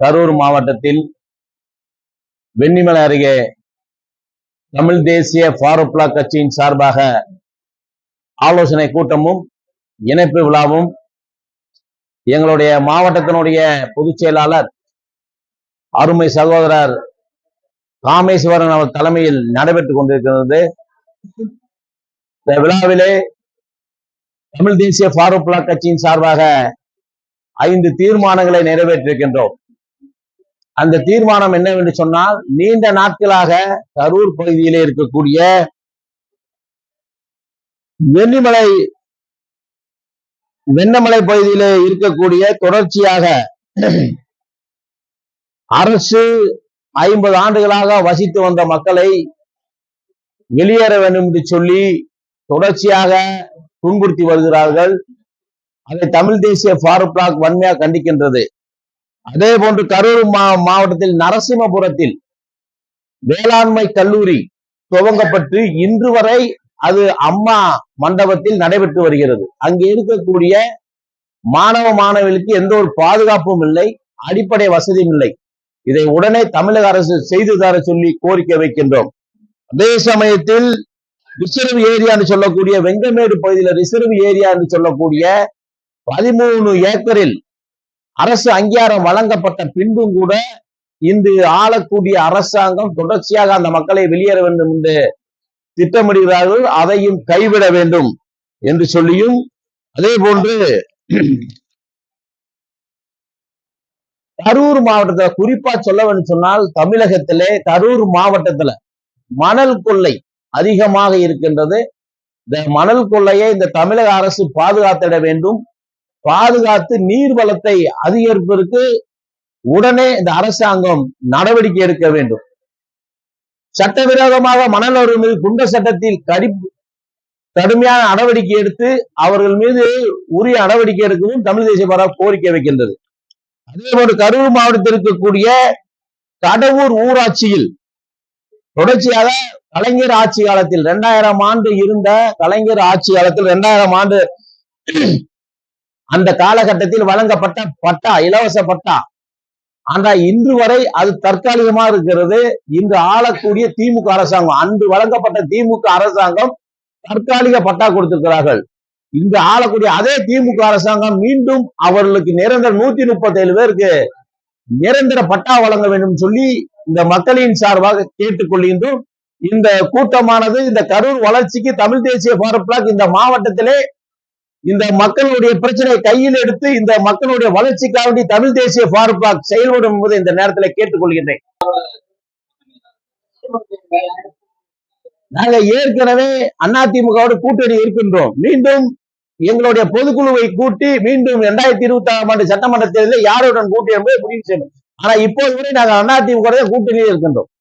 கரூர் மாவட்டத்தில் வெண்ணிமலை அருகே தமிழ் தேசிய ஃபாரூக் கட்சியின் சார்பாக ஆலோசனை கூட்டமும் இணைப்பு விழாவும் எங்களுடைய மாவட்டத்தினுடைய பொதுச் செயலாளர் அருமை சகோதரர் காமேஸ்வரன் அவர் தலைமையில் நடைபெற்றுக் கொண்டிருக்கிறது. இந்த விழாவிலே தமிழ் தேசிய ஃபாரூக் கட்சியின் சார்பாக ஐந்து தீர்மானங்களை நிறைவேற்றிருக்கின்றோம். அந்த தீர்மானம் என்னவென்று சொன்னால் நீண்ட நாட்களாக கரூர் பகுதியிலே இருக்கக்கூடிய வெள்ளிமலை வெண்ணமலை பகுதியிலே இருக்கக்கூடிய தொடர்ச்சியாக அரசு ஐம்பது ஆண்டுகளாக வசித்து வந்த மக்களை வெளியேற வேண்டும் என்று சொல்லி தொடர்ச்சியாக துன்புறுத்தி வருகிறார்கள். அதை தமிழ் தேசிய ஃபாரூக் பிளாக் வன்மையாக கண்டிக்கின்றது. அதே போன்று கரூர் மா மாவட்டத்தில் நரசிம்மபுரத்தில் வேளாண்மை கல்லூரி துவங்கப்பட்டு இன்று வரை அது அம்மா மண்டபத்தில் நடைபெற்று வருகிறது. அங்கே இருக்கக்கூடிய மாணவ மாணவிகளுக்கு எந்த ஒரு பாதுகாப்பும் இல்லை அடிப்படை வசதியும் இல்லை. இதை உடனே தமிழக அரசு செய்து தர சொல்லி கோரிக்கை வைக்கின்றோம். அதே சமயத்தில் ரிசர்வ் ஏரியா என்று சொல்லக்கூடிய வெங்கமேடு பகுதியில் ரிசர்வ் ஏரியா என்று சொல்லக்கூடிய பதிமூணு ஏக்கரில் அரசு அங்கீகாரம் வழங்கப்பட்ட பின்பும் கூட இன்று ஆளக்கூடிய அரசாங்கம் தொடர்ச்சியாக அந்த மக்களை வெளியேற வேண்டும் என்று திட்டமிடுகிறார்கள். அதையும் கைவிட வேண்டும் என்று சொல்லியும் அதே போன்று கரூர் மாவட்டத்துல குறிப்பா சொல்ல வேண்டும் சொன்னால் தமிழகத்திலே கரூர் மாவட்டத்துல மணல் கொள்ளை அதிகமாக இருக்கின்றது. இந்த மணல் கொள்ளையை இந்த தமிழக அரசு பாதுகாத்திட வேண்டும். பாதுகாத்து நீர் வளத்தை அதிகரிப்பதற்கு உடனே இந்த அரசாங்கம் நடவடிக்கை எடுக்க வேண்டும். சட்டவிரோதமாக மணல் அவர்கள் மீது குண்ட சட்டத்தில் கடி கடுமையான நடவடிக்கை எடுத்து அவர்கள் மீது உரிய நடவடிக்கை எடுக்கவும் தமிழ் தேசிய பாரா கோரிக்கை வைக்கின்றது. அதே போன்று கரூர் மாவட்டத்தில் இருக்கக்கூடிய கடவுர் ஊராட்சியில் தொடர்ச்சியாக கலைஞர் ஆட்சி காலத்தில் இரண்டாயிரம் ஆண்டு இருந்த கலைஞர் ஆட்சி காலத்தில் இரண்டாயிரம் ஆண்டு அந்த காலகட்டத்தில் வழங்கப்பட்ட பட்டா இலவச பட்டா. ஆனா இன்று வரை அது தற்காலிகமா இருக்கிறது. இன்று ஆளக்கூடிய திமுக அரசாங்கம் அன்று வழங்கப்பட்ட திமுக அரசாங்கம் தற்காலிக பட்டா கொடுத்திருக்கிறார்கள். இன்று ஆளக்கூடிய அதே திமுக அரசாங்கம் மீண்டும் அவர்களுக்கு நிரந்தர நூத்தி முப்பத்தி ஏழு பேருக்கு நிரந்தர பட்டா வழங்க வேண்டும் சொல்லி இந்த மக்களின் சார்பாக கேட்டுக்கொள்கின்றோம். இந்த கூட்டமானது இந்த கரூர் வளர்ச்சிக்கு தமிழ் தேசிய பாரத் பிளாக் இந்த மாவட்டத்திலே இந்த மக்களுடைய பிரச்சனை கையில் எடுத்து இந்த மக்களுடைய வளர்ச்சிக்காக வேண்டி தமிழ் தேசிய பாரத் செயல்படும் போது இந்த நேரத்தில் கேட்டுக்கொள்கின்றேன். நாங்க ஏற்கனவே அதிமுகவோட கூட்டணி இருக்கின்றோம். மீண்டும் எங்களுடைய பொதுக்குழுவை கூட்டி மீண்டும் இரண்டாயிரத்தி இருபத்தி ஆறாம் ஆண்டு சட்டமன்ற தேர்தலில் யாருடன் கூட்டி என்பதை முடிவு செய்யணும். ஆனா இப்போது வரை நாங்கள் அதிமுக கூட்டணியில் இருக்கின்றோம்.